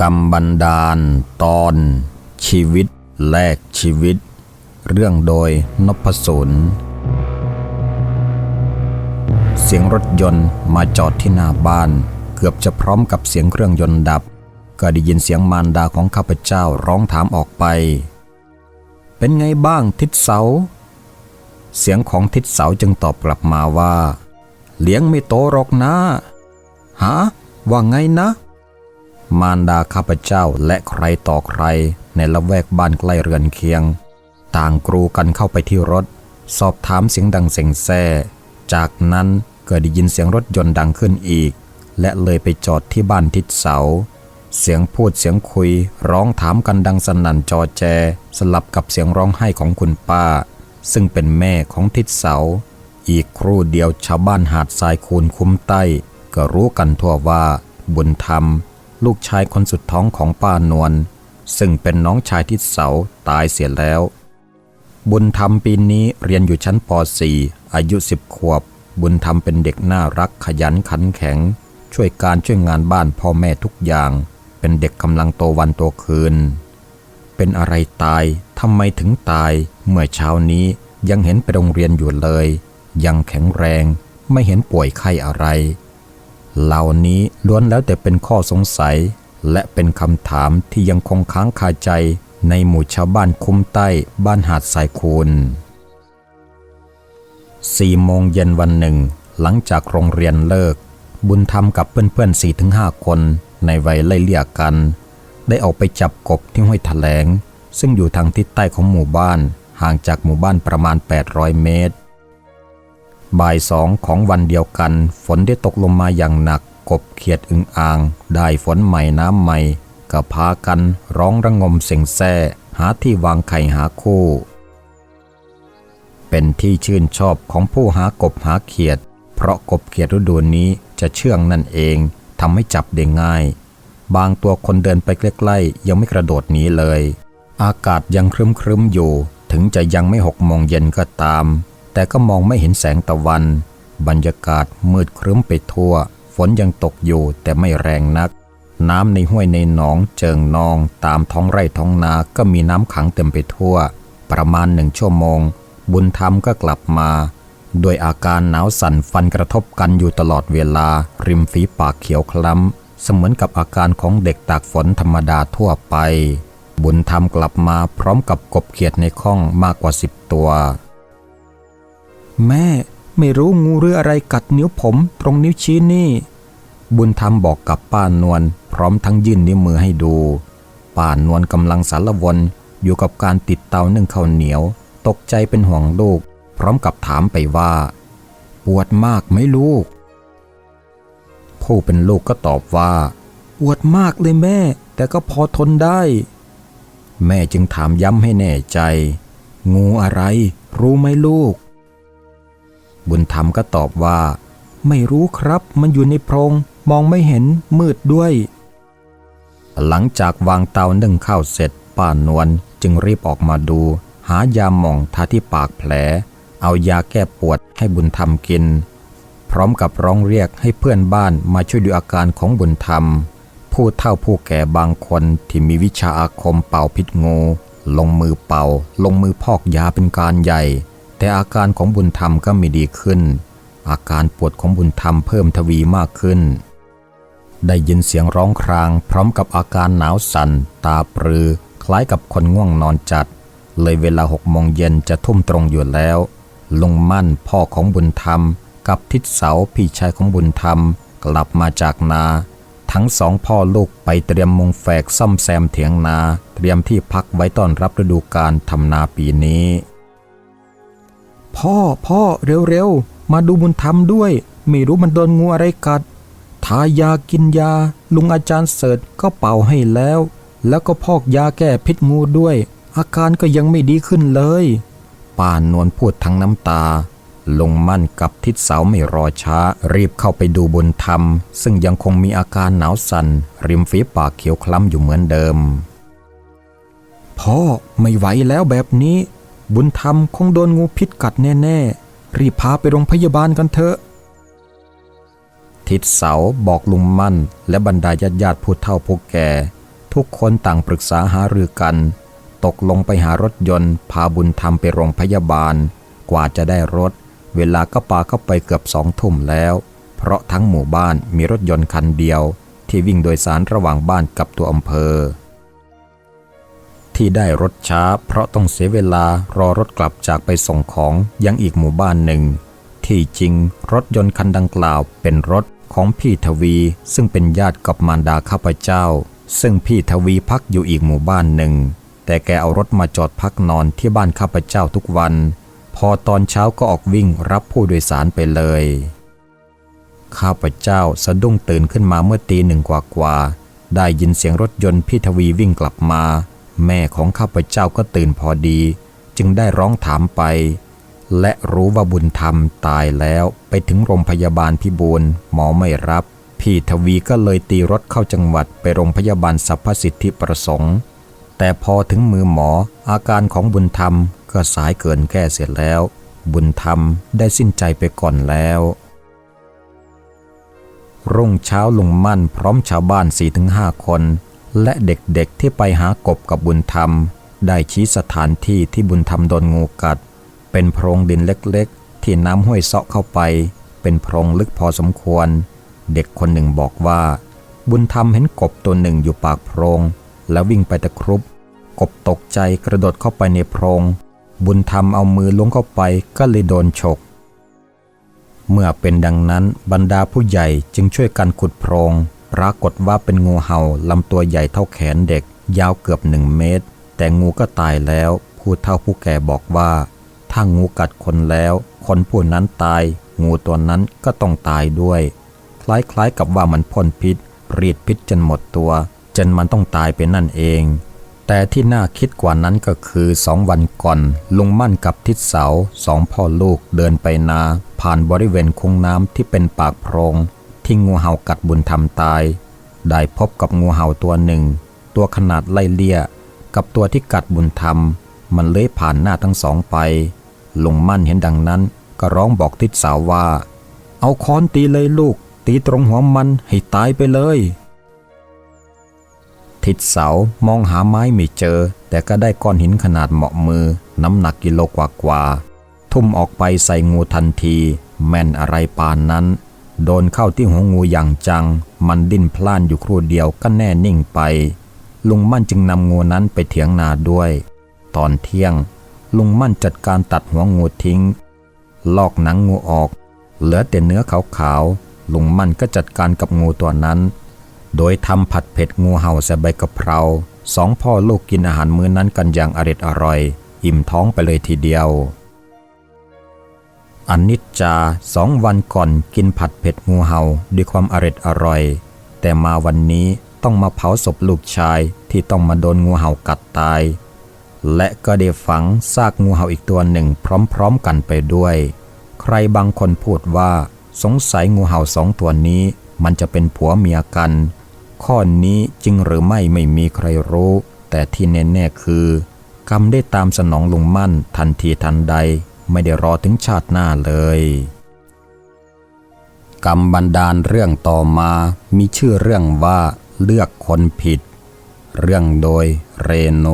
กรรมบันดาล ตอน ชีวิต แลกชีวิต เรื่องโดยนพศลเสียงรถยนต์มาจอดที่หน้าบ้าน เกือบจะพร้อมกับเสียงเครื่องยนต์ดับ ก็ได้ยินเสียงมารดาของข้าพเจ้าร้องถามออกไป เป็นไงบ้างทิศเสา เสียงของทิศเสาจึงตอบกลับมาว่า เลี้ยงไม่โตหรอกนะฮะว่าไงนะ มารดาข้าพเจ้าและใครต่อใคร ในละแวกบ้านใกล้เรือนเคียง ต่างกรูกันเข้าไปที่รถ สอบถามเสียงดังเสียงแซ่จากนั้นเก็ได้ยินเสียงรถยนต์ดังขึ้นอีก และเลยไปจอดที่บ้านทิศเสา เสียงพูดเสียงคุย ร้องถามกันดังสนั่นจอแจ สลับกับเสียงร้องไห้ของคุณป้า ซึ่งเป็นแม่ของทิศเสา อีกครู่เดียวชาวบ้านหาดทรายคูนคุ้มใต้ ก็รู้กันทั่วว่า บุญธรรม ลูกชายคนสุดท้องของป้านวลซึ่งเป็นน้องชายทิศเสาตายเสียแล้ว บุญธรรมปีนี้เรียนอยู่ชั้นป .4 อายุสิบขวบ บุญธรรมเป็นเด็กน่ารักขยันขันแข็ง ช่วยการช่วยงานบ้านพ่อแม่ทุกอย่าง เป็นเด็กกำลังโตวันโตคืน เป็นอะไรตายทำไมถึงตาย เมื่อเช้านี้ยังเห็นไปโรงเรียนอยู่เลย ยังแข็งแรงไม่เห็นป่วยไข้อะไร เหล่านี้ล้วนแล้วแต่เป็นข้อสงสัย และเป็นคำถามที่ยังคงค้างคาใจในหมู่ชาวบ้านคุ้มใต้บ้านหาดสายคูนสี่โมงเย็นวันหนึ่ง หลังจากโรงเรียนเลิก บุญธรรมกับเพื่อนๆสี่ถึงห้าคนในวัยไล่เลี่ยกัน ได้ออกไปจับกบที่ห้วยแถลง ซึ่งอยู่ทางทิศใต้ของหมู่บ้านห่างจากหมู่บ้านประมาณ 800 เมตร บ่ายสองของวันเดียวกัน ฝนได้ตกลงมาอย่างหนัก กบเขียดอึงอ่าง ได้ฝนใหม่น้ำใหม่ก็พากันร้องระงมเสียงแซ่หาที่วางไข่หาคู่ เป็นที่ชื่นชอบของผู้หากบหาเขียด เพราะกบเขียดฤดูนี้จะเชื่องนั่นเองทำให้จับได้ง่าย บางตัวคนเดินไปใกล้ๆยังไม่กระโดดหนีเลย อากาศยังครึ้มๆอยู่ ถึงจะยังไม่หกโมงเย็นก็ตาม แต่ก็มองไม่เห็นแสงตะวัน บรรยากาศมืดครึ้มไปทั่ว ฝนยังตกอยู่แต่ไม่แรงนัก น้ำในห้วยในหนองเจิงนอง ตามท้องไร่ท้องนาก็มีน้ำขังเต็มไปทั่ว ประมาณหนึ่งชั่วโมง บุญธรรมก็กลับมาด้วยอาการหนาวสั่นฟันกระทบกันอยู่ตลอดเวลา ริมฝีปากเขียวคล้ำ เสมือนกับอาการของเด็กตากฝนธรรมดาทั่วไป บุญธรรมกลับมาพร้อมกับกบเขียดในข้องมากกว่าสิบตัว แม่ไม่รู้งูหรืออะไรกัดนิ้วผมตรงนิ้วชี้นี่ บุญธรรมบอกกับป้านวลพร้อมทั้งยื่นนิ้วมือให้ดู ป้านวลกำลังสารวนอยู่กับการติดเตานึ่งข้าวเหนียว ตกใจเป็นห่วงลูก พร้อมกับถามไปว่า ปวดมากไหมลูก ผู้เป็นลูกก็ตอบว่า ปวดมากเลยแม่ แต่ก็พอทนได้ แม่จึงถามย้ำให้แน่ใจ งูอะไร รู้ไหมลูก บุญธรรมก็ตอบว่า ไม่รู้ครับมันอยู่ในโพรงมองไม่เห็นมืดด้วย หลังจากวางเตานึ่งข้าวเสร็จป้านวลจึงรีบออกมาดู หายาหม่องทาที่ปากแผล เอายาแก้ปวดให้บุญธรรมกิน พร้อมกับร้องเรียกให้เพื่อนบ้านมาช่วยดูอาการของบุญธรรม ผู้เฒ่าผู้แก่บางคนที่มีวิชาอาคมเป่าพิษงู ลงมือเป่า ลงมือพอกยาเป็นการใหญ่ แต่อาการของบุญธรรมก็ไม่ดีขึ้น อาการปวดของบุญธรรมเพิ่มทวีมากขึ้น ได้ยินเสียงร้องคราง พร้อมกับอาการหนาวสัน่น ตาปรือ คล้ายกับคนง่วงนอนจัด เลยเวลาหกโมงเย็นจะทุ่มตรงอยู่แล้ว ลุงมั่นพ่อของบุญธรรม กับทิศเสาพี่ชายของบุญธรรม กลับมาจากนา ทั้งสองพ่อลูกไปเตรียมมุงแฝกซ่อมแซมเถียงนา เตรียมที่พักไว้ต้อนรับฤดูกาลทำนาปีนี้ พ่อพ่อเร็วๆ มาดูบุญธรรมด้วย ไม่รู้มันโดนงูอะไรกัด ทายากินยา ลุงอาจารย์เสิร์ตก็เป่าให้แล้ว แล้วก็พอกยาแก้พิษงูด้วย อาการก็ยังไม่ดีขึ้นเลยป้านวลพูดทั้งน้ำตา ลงมั่นกับทิศเสาไม่รอช้า รีบเข้าไปดูบุญธรรม ซึ่งยังคงมีอาการหนาวสัน่น ริมฝีปากเขียวคล้ำอยู่เหมือนเดิม พ่อไม่ไหวแล้วแบบนี้ บุญธรรมคงโดนงูพิษกัดแน่ๆ รีบพาไปโรงพยาบาลกันเถอะ ทิศเสาบอกลุงมั่น และบรรดาญาติญาติผู้เฒ่าผู้แก่ ทุกคนต่างปรึกษาหารือกัน ตกลงไปหารถยนต์ พาบุญธรรมไปโรงพยาบาล กว่าจะได้รถ เวลาก็ปาเข้าไปเกือบสองทุ่มแล้ว เพราะทั้งหมู่บ้านมีรถยนต์คันเดียว ที่วิ่งโดยสารระหว่างบ้านกับตัวอำเภอ ที่ได้รถช้า เพราะต้องเสียเวลารอรถกลับจากไปส่งของยังอีกหมู่บ้านหนึ่ง ที่จริงรถยนต์คันดังกล่าวเป็นรถของพี่ทวี ซึ่งเป็นญาติกับมารดาข้าพเจ้า ซึ่งพี่ทวีพักอยู่อีกหมู่บ้านหนึ่ง แต่แกเอารถมาจอดพักนอนที่บ้านข้าพเจ้าทุกวัน พอตอนเช้าก็ออกวิ่งรับผู้โดยสารไปเลยข้าพเจ้าสะดุ้งตื่นขึ้นมาเมื่อตีหนึ่งกว่าๆได้ยินเสียงรถยนต์พี่ทวีวิ่งกลับมา แม่ของข้าพเจ้าก็ตื่นพอดี จึงได้ร้องถามไป และรู้ว่าบุญธรรมตายแล้วไปถึงโรงพยาบาลพิบูลหมอไม่รับ พี่ทวีก็เลยตีรถเข้าจังหวัดไปโรงพยาบาลสรรพสิทธิประสงค์ แต่พอถึงมือหมออาการของบุญธรรมก็สายเกินแก้เสียแล้ว บุญธรรมได้สิ้นใจไปก่อนแล้วรุ่งเช้าลุงมั่นพร้อมชาวบ้านสี่ถึงห้าคน และเด็กๆที่ไปหากบกับบุญธรรม ได้ชี้สถานที่ที่บุญธรรมโดนงูกัด เป็นโพรงดินเล็กๆ ที่น้ำห้วยเซาะเข้าไป เป็นโพรงลึกพอสมควร เด็กคนหนึ่งบอกว่า บุญธรรมเห็นกบตัวหนึ่งอยู่ปากโพรง แล้ววิ่งไปตะครุบ กบตกใจกระโดดเข้าไปในโพรง บุญธรรมเอามือล้วงเข้าไปก็เลยโดนฉก เมื่อเป็นดังนั้นบรรดาผู้ใหญ่จึงช่วยกันขุดโพรง ปรากฏว่าเป็นงูเห่าลำตัวใหญ่เท่าแขนเด็ก ยาวเกือบหนึ่งเมตร แต่งูก็ตายแล้ว ผู้เฒ่าผู้แก่บอกว่า ถ้างูกัดคนแล้ว คนผู้นั้นตาย งูตัวนั้นก็ต้องตายด้วย คล้ายๆกับว่ามันพ่นพิษ รีดพิษจนหมดตัว จนมันต้องตายไปนั่นเอง แต่ที่น่าคิดกว่านั้นก็คือสองวันก่อน ลุงมั่นกับทิศเสาสองพ่อลูกเดินไปนา ผ่านบริเวณคงน้ำที่เป็นปากโพรง ที่งูเห่ากัดบุญธรรมตาย ได้พบกับงูเห่าตัวหนึ่ง ตัวขนาดไล่เลี่ย กับตัวที่กัดบุญธรรม มันเลื้อยผ่านหน้าทั้งสองไป ลุงมั่นเห็นดังนั้นก็ร้องบอกทิศสาวว่า เอาค้อนตีเลยลูก ตีตรงหัวมันให้ตายไปเลย ทิศเสามองหาไม้ไม่เจอ แต่ก็ได้ก้อนหินขนาดเหมาะมือ น้ำหนักกิโลกว่ากว่าๆทุ่มออกไปใส่งูทันที แม่นอะไรปานนั้น โดนเข้าที่หัวงูอย่างจัง มันดิ้นพล่านอยู่ครู่เดียวก็แน่นิ่งไป ลุงมั่นจึงนำงูนั้นไปเถียงนาด้วย ตอนเที่ยง ลุงมั่นจัดการตัดหัวงูทิ้ง ลอกหนังงูออก เหลือแต่เนื้อขาวๆลุงมั่นก็จัดการกับงูตัวนั้น โดยทำผัดเผ็ดงูเห่าใส่ใบกะเพราสองพ่อลูกกินอาหารมื้อนั้นกันอย่างอร็ดอร่อย อิ่มท้องไปเลยทีเดียว อนิจจาสองวันก่อนกินผัดเผ็ดงูเห่าด้วยความอร็ดอร่อย แต่มาวันนี้ต้องมาเผาศพลูกชายที่ต้องมาโดนงูเห่ากัดตาย และก็ได้ฝังซากงูเห่าอีกตัวหนึ่งพร้อมๆกันไปด้วย ใครบางคนพูดว่า สงสัยงูเห่าสองตัวนี้มันจะเป็นผัวเมียกัน ข้อนี้จริงหรือไม่ไม่มีใครรู้ แต่ที่แน่ๆคือกรรมได้ตามสนองลุงมั่นทันทีทันใด ไม่ได้รอถึงชาติหน้าเลย กรรมบันดาลเรื่องต่อมามีชื่อเรื่องว่าเลือกคนผิด เรื่องโดยเรโน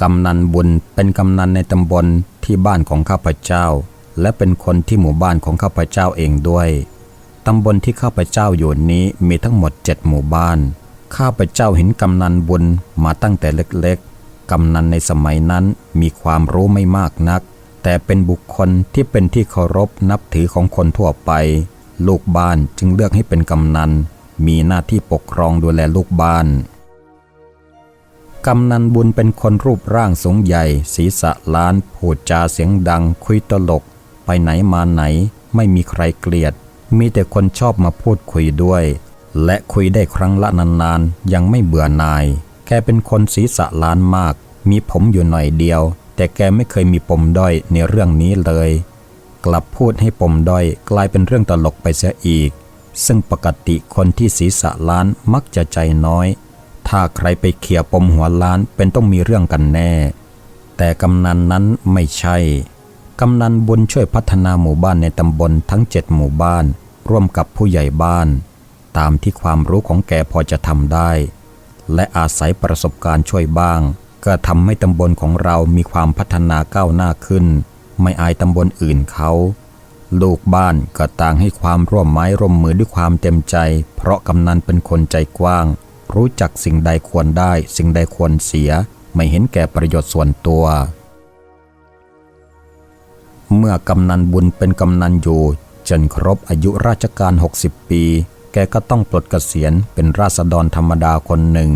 กำนันบุญเป็นกำนันในตำบลที่บ้านของข้าพเจ้า และเป็นคนที่หมู่บ้านของข้าพเจ้าเองด้วยตำบลที่ข้าพเจ้าอยู่นี้มีทั้งหมดเจ็ดหมู่บ้าน ข้าพเจ้าเห็นกำนันบุญมาตั้งแต่เล็กๆ กำนันในสมัยนั้นมีความรู้ไม่มากนัก แต่เป็นบุคคลที่เป็นที่เคารพนับถือของคนทั่วไป ลูกบ้านจึงเลือกให้เป็นกำนัน มีหน้าที่ปกครองดูแลลูกบ้าน กำนันบุญเป็นคนรูปร่างสูงใหญ่ ศีรษะล้านพูดจาเสียงดัง คุยตลก ไปไหนมาไหน ไม่มีใครเกลียด มีแต่คนชอบมาพูดคุยด้วย และคุยได้ครั้งละนานๆ ยังไม่เบื่อนาย แกเป็นคนศีรษะล้านมาก มีผมอยู่หน่อยเดียว แต่แกไม่เคยมีปมด้อยในเรื่องนี้เลย กลับพูดให้ปมด้อยกลายเป็นเรื่องตลกไปเสียอีก ซึ่งปกติคนที่ศีรษะล้านมักจะใจน้อย ถ้าใครไปเขี่ยปมหัวล้านเป็นต้องมีเรื่องกันแน่ แต่กำนันนั้นไม่ใช่ กำนันบุญช่วยพัฒนาหมู่บ้านในตำบลทั้งเจ็ดหมู่บ้าน ร่วมกับผู้ใหญ่บ้าน ตามที่ความรู้ของแกพอจะทำได้ และอาศัยประสบการณ์ช่วยบ้าง ก็ทำให้ตำบลของเรามีความพัฒนาก้าวหน้าขึ้น ไม่อายตำบลอื่นเขา ลูกบ้านก็ต่างให้ความร่วมไม้ร่วมมือด้วยความเต็มใจ เพราะกำนันเป็นคนใจกว้าง รู้จักสิ่งใดควรได้ สิ่งใดควรเสีย ไม่เห็นแก่ประโยชน์ส่วนตัว เมื่อกำนันบุญเป็นกำนันอยู่จนครบอายุราชการ 60 ปี แกก็ต้องปลดเกษียณเป็นราษฎรธรรมดาคนหนึ่ง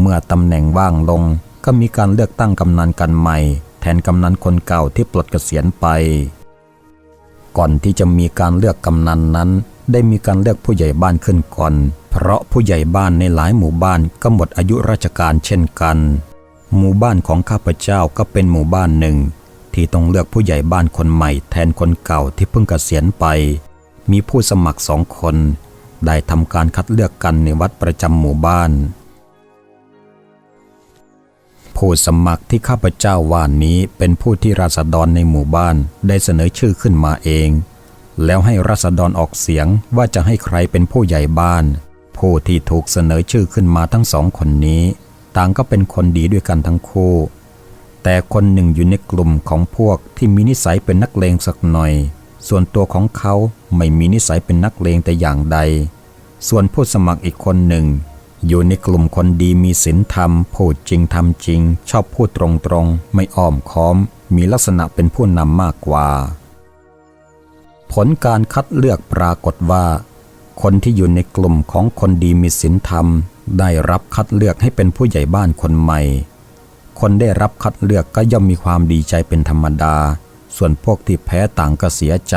เมื่อตำแหน่งว่างลงก็มีการเลือกตั้งกำนันกันใหม่ แทนกำนันคนเก่าที่ปลดเกษียณไป ก่อนที่จะมีการเลือกกำนันนั้น ได้มีการเลือกผู้ใหญ่บ้านขึ้นก่อน เพราะผู้ใหญ่บ้านในหลายหมู่บ้านก็หมดอายุราชการเช่นกัน หมู่บ้านของข้าพเจ้าก็เป็นหมู่บ้านหนึ่ง ที่ต้องเลือกผู้ใหญ่บ้านคนใหม่ แทนคนเก่าที่เพิ่งเกษียณไป มีผู้สมัครสองคน ได้ทำการคัดเลือกกันในวัดประจำหมู่บ้าน ผู้สมัครที่ข้าพเจ้าว่านี้เป็นผู้ที่ราษฎรในหมู่บ้านได้เสนอชื่อขึ้นมาเอง แล้วให้ราษฎรออกเสียงว่าจะให้ใครเป็นผู้ใหญ่บ้าน ผู้ที่ถูกเสนอชื่อขึ้นมาทั้งสองคนนี้ ต่างก็เป็นคนดีด้วยกันทั้งคู่ แต่คนหนึ่งอยู่ในกลุ่มของพวกที่มีนิสัยเป็นนักเลงสักหน่อย ส่วนตัวของเขาไม่มีนิสัยเป็นนักเลงแต่อย่างใด ส่วนผู้สมัครอีกคนหนึ่ง อยู่ในกลุ่มคนดีมีศีลธรรมพูดจริงทำจริง ชอบพูดตรงๆ ไม่อ้อมค้อม มีลักษณะเป็นผู้นำมากกว่า ผลการคัดเลือกปรากฏว่า คนที่อยู่ในกลุ่มของคนดีมีศีลธรรม ได้รับคัดเลือกให้เป็นผู้ใหญ่บ้านคนใหม่ คนได้รับคัดเลือกก็ย่อมมีความดีใจเป็นธรรมดา ส่วนพวกที่แพ้ต่างก็เสียใจ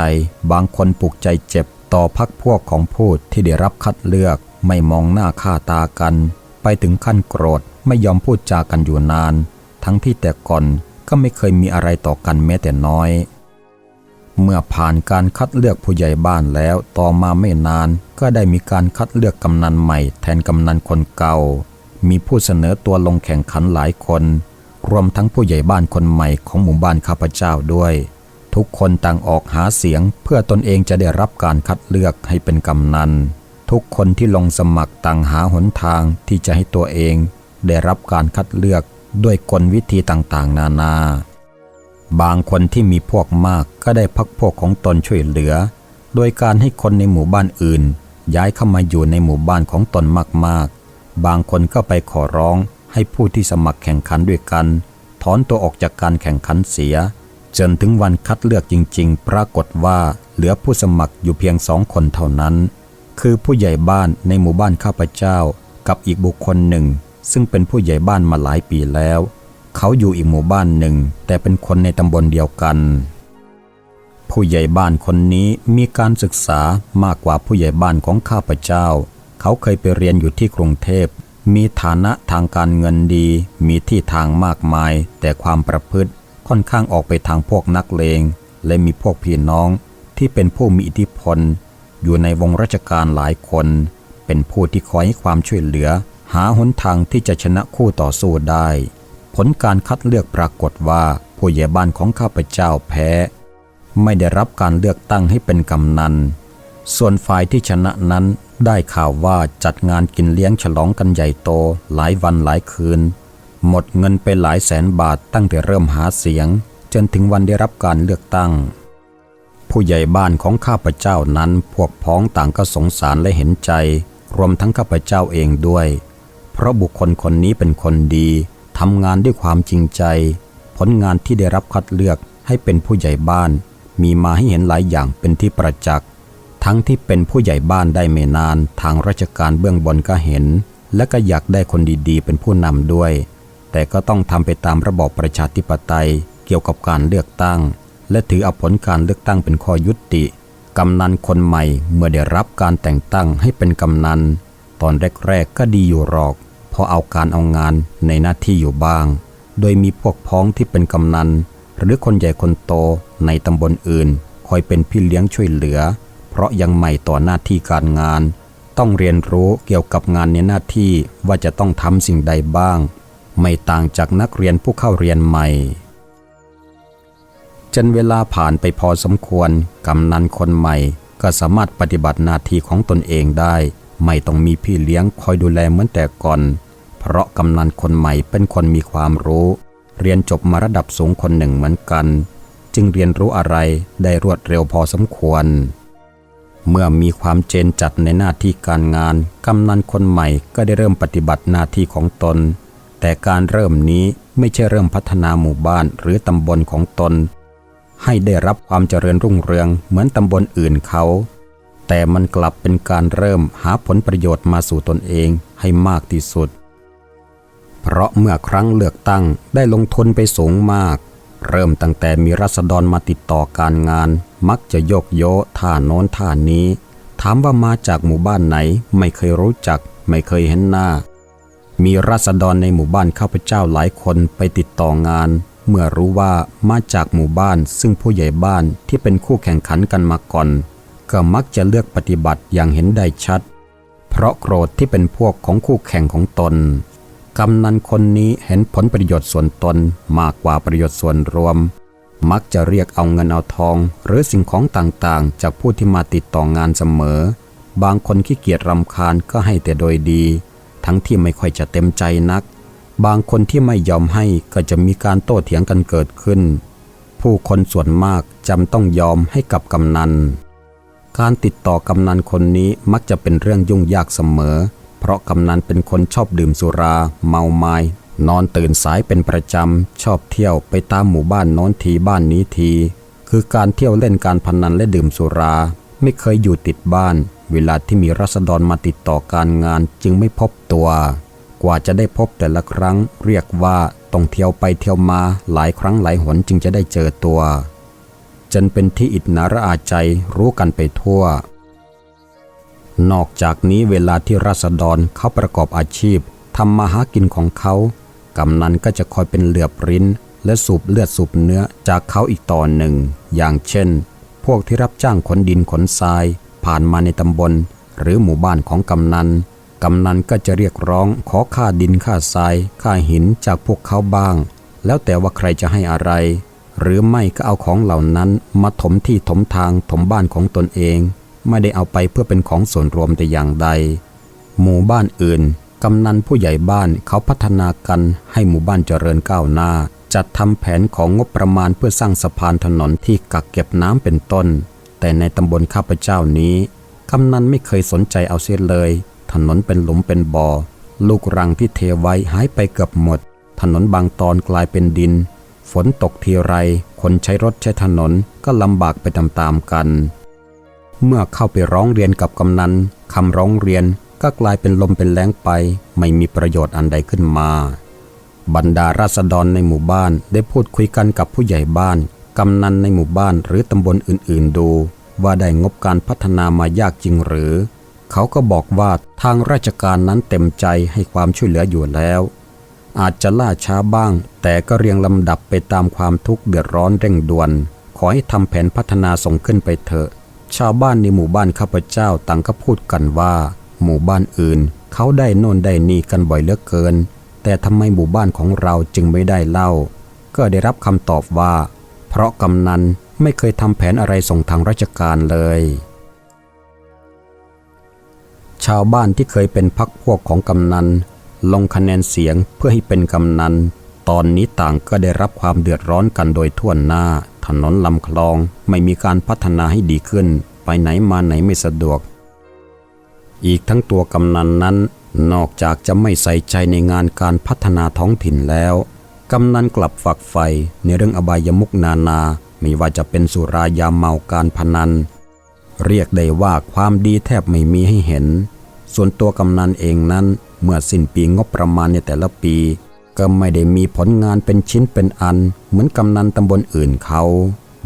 บางคนปลุกใจเจ็บต่อพักพวกของผู้ที่ได้รับคัดเลือก ไม่มองหน้าค่าตากัน ไปถึงขั้นโกรธไม่ยอมพูดจากันอยู่นาน ทั้งที่แต่ก่อนก็ไม่เคยมีอะไรต่อกันแม้แต่น้อย เมื่อผ่านการคัดเลือกผู้ใหญ่บ้านแล้วต่อมาไม่นาน ก็ได้มีการคัดเลือกกำนันใหม่ แทนกำนันคนเก่า มีผู้เสนอตัวลงแข่งขันหลายคน รวมทั้งผู้ใหญ่บ้านคนใหม่ของหมู่บ้านข้าพเจ้าด้วย ทุกคนต่างออกหาเสียงเพื่อตนเองจะได้รับการคัดเลือกให้เป็นกำนัน ทุกคนที่ลงสมัครต่างหาหนทางที่จะให้ตัวเอง ได้รับการคัดเลือกด้วยกลวิธีต่างๆ นานา บางคนที่มีพวกมากก็ได้พักพวกของตนช่วยเหลือ โดยการให้คนในหมู่บ้านอื่น ย้ายเข้ามาอยู่ในหมู่บ้านของตนมากๆ บางคนก็ไปขอร้อง ให้ผู้ที่สมัครแข่งขันด้วยกัน ถอนตัวออกจากการแข่งขันเสีย จนถึงวันคัดเลือกจริง ๆ ปรากฏว่าเหลือผู้สมัครอยู่เพียงสองคนเท่านั้น คือผู้ใหญ่บ้านในหมู่บ้านข้าพเจ้า กับอีกบุคคลหนึ่ง ซึ่งเป็นผู้ใหญ่บ้านมาหลายปีแล้ว เขาอยู่อีกหมู่บ้านหนึ่ง แต่เป็นคนในตำบลเดียวกัน ผู้ใหญ่บ้านคนนี้มีการศึกษามากกว่าผู้ใหญ่บ้านของข้าพเจ้า เขาเคยไปเรียนอยู่ที่กรุงเทพ มีฐานะทางการเงินดี มีที่ทางมากมาย แต่ความประพฤติค่อนข้างออกไปทางพวกนักเลง และมีพวกพี่น้องที่เป็นผู้มีอิทธิพล อยู่ในวงราชการหลายคน เป็นผู้ที่คอยให้ความช่วยเหลือ หาหนทางที่จะชนะคู่ต่อสู้ได้ ผลการคัดเลือกปรากฏว่าผู้ใหญ่บ้านของข้าพเจ้าแพ้ ไม่ได้รับการเลือกตั้งให้เป็นกำนัน ส่วนฝ่ายที่ชนะนั้น ได้ข่าวว่าจัดงานกินเลี้ยงฉลองกันใหญ่โตหลายวันหลายคืน หมดเงินไปหลายแสนบาทตั้งแต่เริ่มหาเสียง จนถึงวันได้รับการเลือกตั้ง ผู้ใหญ่บ้านของข้าพเจ้านั้นพวกพ้องต่างก็สงสารและเห็นใจ รวมทั้งข้าพเจ้าเองด้วย เพราะบุคคลคนนี้เป็นคนดีทำงานด้วยความจริงใจ ผลงานที่ได้รับคัดเลือกให้เป็นผู้ใหญ่บ้าน มีมาให้เห็นหลายอย่างเป็นที่ประจักษ์ ทั้งที่เป็นผู้ใหญ่บ้านได้ไม่นาน ทางราชการเบื้องบนก็เห็น และก็อยากได้คนดีๆ เป็นผู้นำด้วย แต่ก็ต้องทำไปตามระบอบประชาธิปไตยเกี่ยวกับการเลือกตั้ง และถือเอาผลการเลือกตั้งเป็นข้อยุติ กำนันคนใหม่เมื่อได้รับการแต่งตั้งให้เป็นกำนัน ตอนแรกๆก็ดีอยู่หรอก พอเอาการเอางานในหน้าที่อยู่บ้าง โดยมีพวกพ้องที่เป็นกำนัน หรือคนใหญ่คนโตในตำบลอื่น คอยเป็นพี่เลี้ยงช่วยเหลือ ราะยังใหม่ต่อหน้าที่การงาน ต้องเรียนรู้เกี่ยวกับงานในหน้าที่ว่าจะต้องทำสิ่งใดบ้าง ไม่ต่างจากนักเรียนผู้เข้าเรียนใหม่จนเวลาผ่านไปพอสมควร กำนันคนใหม่ ก็สามารถปฏิบัติหน้าที่ของตนเองได้ ไม่ต้องมีพี่เลี้ยงคอยดูแลเหมือนแต่ก่อน เพราะกำนันคนใหม่เป็นคนมีความรู้ เรียนจบมาระดับสูงคนหนึ่งเหมือนกัน จึงเรียนรู้อะไรได้รวดเร็วพอสมควร เมื่อมีความเจนจัดในหน้าที่การงาน กำนันคนใหม่ก็ได้เริ่มปฏิบัติหน้าที่ของตน แต่การเริ่มนี้ไม่ใช่เริ่มพัฒนาหมู่บ้านหรือตำบลของตน ให้ได้รับความเจริญรุ่งเรืองเหมือนตำบลอื่นเขา แต่มันกลับเป็นการเริ่มหาผลประโยชน์มาสู่ตนเองให้มากที่สุด เพราะเมื่อครั้งเลือกตั้งได้ลงทุนไปสูงมาก เริ่มตั้งแต่มีรัษฎรมาติดต่อการงาน มักจะโยกโยท่าโน้นท่านี้ ถามว่ามาจากหมู่บ้านไหน ไม่เคยรู้จัก ไม่เคยเห็นหน้า มีรัษฎรในหมู่บ้านข้าพเจ้าหลายคนไปติดต่องาน เมื่อรู้ว่ามาจากหมู่บ้าน ซึ่งผู้ใหญ่บ้านที่เป็นคู่แข่งขันกันมาก่อน ก็มักจะเลือกปฏิบัติอย่างเห็นได้ชัด เพราะโกรธที่เป็นพวกของคู่แข่งของตนกำนันคนนี้เห็นผลประโยชน์ส่วนตนมากกว่าประโยชน์ส่วนรวม มักจะเรียกเอาเงินเอาทอง หรือสิ่งของต่างๆ จากผู้ที่มาติดต่องานเสมอ บางคนขี้เกียจรำคาญก็ให้แต่โดยดี ทั้งที่ไม่ค่อยจะเต็มใจนัก บางคนที่ไม่ยอมให้ก็จะมีการโต้เถียงกันเกิดขึ้น ผู้คนส่วนมากจำต้องยอมให้กับกำนัน การติดต่อกำนันคนนี้มักจะเป็นเรื่องยุ่งยากเสมอ เพราะกำนันเป็นคนชอบดื่มสุรา เมาไมา้ นอนตื่นสายเป็นประจำ ชอบเที่ยวไปตามหมู่บ้านโน้นทีบ้านนี้ที คือการเที่ยวเล่นการพนันและดื่มสุรา ไม่เคยอยู่ติดบ้าน เวลาที่มีรัษฎรมาติดต่อการงานจึงไม่พบตัว กว่าจะได้พบแต่ละครั้ง เรียกว่าต้องเที่ยวไปเที่ยวมาหลายครั้งหลายหนจึงจะได้เจอตัว จนเป็นที่อิจนาระอาใจรู้กันไปทั่วนอกจากนี้เวลาที่ราษฎรเขาประกอบอาชีพทำมาหากินของเขา กำนันก็จะคอยเป็นเหลือบริ้น และสูบเลือดสูบเนื้อจากเขาอีกต่อหนึ่ง อย่างเช่น พวกที่รับจ้างขนดินขนทราย ผ่านมาในตำบล หรือหมู่บ้านของกำนันกำนันก็จะเรียกร้องขอค่าดินค่าทรายค่าหินจากพวกเขาบ้าง แล้วแต่ว่าใครจะให้อะไร หรือไม่ก็เอาของเหล่านั้นมาถมที่ถมทางถมบ้านของตนเอง ไม่ได้เอาไปเพื่อเป็นของส่วนรวมแต่อย่างใด หมู่บ้านอื่น กำนันผู้ใหญ่บ้านเขาพัฒนากันให้หมู่บ้านเจริญก้าวหน้า จัดทำแผนของงบประมาณเพื่อสร้างสะพานถนนที่กักเก็บน้ำเป็นต้น แต่ในตำบลข้าพเจ้านี้กำนันไม่เคยสนใจเอาเสียเลย ถนนเป็นหลุมเป็นบ่อ ลูกรังที่เทไว้หายไปเกือบหมด ถนนบางตอนกลายเป็นดิน ฝนตกทีไร คนใช้รถใช้ถนนก็ลำบากไปตามๆกัน เมื่อเข้าไปร้องเรียนกับกำนันคำร้องเรียน ก็กลายเป็นลมเป็นแล้งไป ไม่มีประโยชน์อันใดขึ้นมา บรรดาราษฎรในหมู่บ้านได้พูดคุยกันกับผู้ใหญ่บ้าน กำนันในหมู่บ้านหรือตำบลอื่นๆดู ว่าได้งบการพัฒนามายากจริงหรือ เขาก็บอกว่าทางราชการนั้นเต็มใจให้ความช่วยเหลืออยู่แล้ว อาจจะล่าช้าบ้าง แต่ก็เรียงลำดับไปตามความทุกข์เดือดร้อนเร่งด่วน ขอให้ทำแผนพัฒนาส่งขึ้นไปเถอะ ชาวบ้านในหมู่บ้านข้าพเจ้าต่างก็พูดกันว่า หมู่บ้านอื่น เขาได้โน่นได้นี่กันบ่อยเหลือเกิน แต่ทำไมหมู่บ้านของเราจึงไม่ได้เล่า ก็ได้รับคำตอบว่า เพราะกำนันไม่เคยทำแผนอะไรส่งทางราชการเลย ชาวบ้านที่เคยเป็นพักพวกของกำนัน ลงคะแนนเสียงเพื่อให้เป็นกำนัน ตอนนี้ต่างก็ได้รับความเดือดร้อนกันโดยทั่วหน้า ถนนลำคลองไม่มีการพัฒนาให้ดีขึ้น ไปไหนมาไหนไม่สะดวก อีกทั้งตัวกำนันนั้น นอกจากจะไม่ใส่ใจในงานการพัฒนาท้องถิ่นแล้ว กำนันกลับฝักใฝ่ในเรื่องอบายมุกนานาไม่ว่าจะเป็นสุรายาเมาการพนัน เรียกได้ว่าความดีแทบไม่มีให้เห็น ส่วนตัวกำนันเองนั้น เมื่อสิ้นปีงบประมาณในแต่ละปี ก็ไม่ได้มีผลงานเป็นชิ้นเป็นอัน เหมือนกำนันตำบลอื่นเขา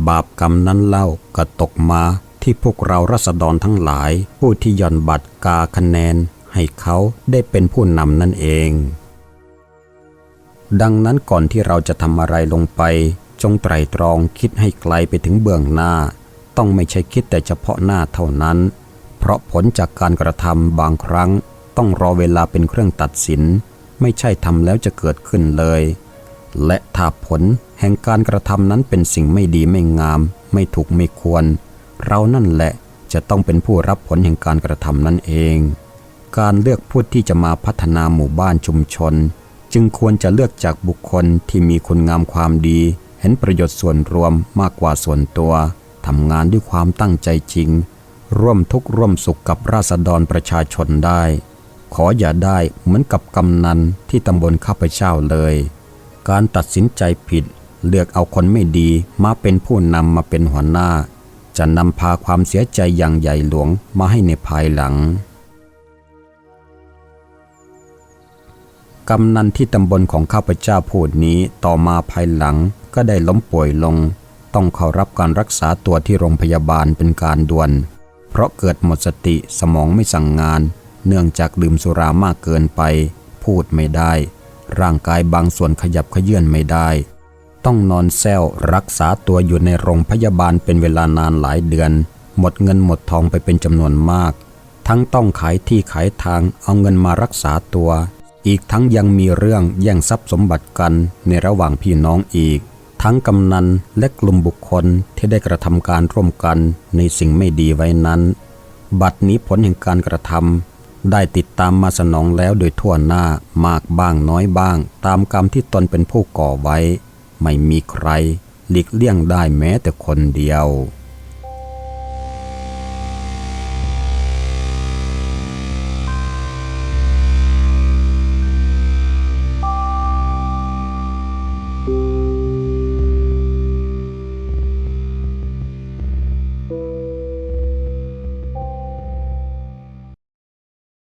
บาปกรรมนั้นเล่าก็ตกมา ที่พวกเรารัษฎรทั้งหลาย ผู้ที่ย่อนบัตรกาคะแนน ให้เขาได้เป็นผู้นำนั่นเอง ดังนั้นก่อนที่เราจะทำอะไรลงไป จงไตรตรองคิดให้ไกลไปถึงเบื้องหน้า ต้องไม่ใช่คิดแต่เฉพาะหน้าเท่านั้น เพราะผลจากการกระทำบางครั้ง ต้องรอเวลาเป็นเครื่องตัดสิน ไม่ใช่ทำแล้วจะเกิดขึ้นเลย และถ้าผลแห่งการกระทำนั้นเป็นสิ่งไม่ดีไม่งาม ไม่ถูกไม่ควร เรานั่นแหละจะต้องเป็นผู้รับผลแห่งการกระทำนั่นเอง การเลือกผู้ที่จะมาพัฒนาหมู่บ้านชุมชน จึงควรจะเลือกจากบุคคลที่มีคุณงามความดี เห็นประโยชน์ส่วนรวมมากกว่าส่วนตัวทำงานด้วยความตั้งใจจริง ร่วมทุกข์ร่วมสุขกับราษฎรประชาชนได้ ขออย่าได้เหมือนกับกำนันที่ตำบลข้าพเจ้าเลย การตัดสินใจผิด เลือกเอาคนไม่ดีมาเป็นผู้นำมาเป็นหัวหน้า จะนำพาความเสียใจอย่างใหญ่หลวงมาให้ในภายหลัง กำนันที่ตำบลของข้าพเจ้าพูดนี้ต่อมาภายหลังก็ได้ล้มป่วยลง ต้องเข้ารับการรักษาตัวที่โรงพยาบาลเป็นการด่วน เพราะเกิดหมดสติสมองไม่สั่งงาน เนื่องจากดื่มสุรามากเกินไป พูดไม่ได้ ร่างกายบางส่วนขยับขยื่นไม่ได้ ต้องนอนแซวรักษาตัวอยู่ในโรงพยาบาลเป็นเวลานานหลายเดือน หมดเงินหมดทองไปเป็นจำนวนมาก ทั้งต้องขายที่ขายทางเอาเงินมารักษาตัว อีกทั้งยังมีเรื่องแย่งทรัพย์สมบัติกันในระหว่างพี่น้องอีก ทั้งกำนันและกลุ่มบุคคลที่ได้กระทำการร่วมกันในสิ่งไม่ดีไว้นั้น บัดนี้ผลแห่งการกระทำได้ติดตามมาสนองแล้วโดยทั่วหน้ามากบ้างน้อยบ้าง ตามกรรมที่ตนเป็นผู้ก่อไว้ ไม่มีใครหลีกเลี่ยงได้แม้แต่คนเดียว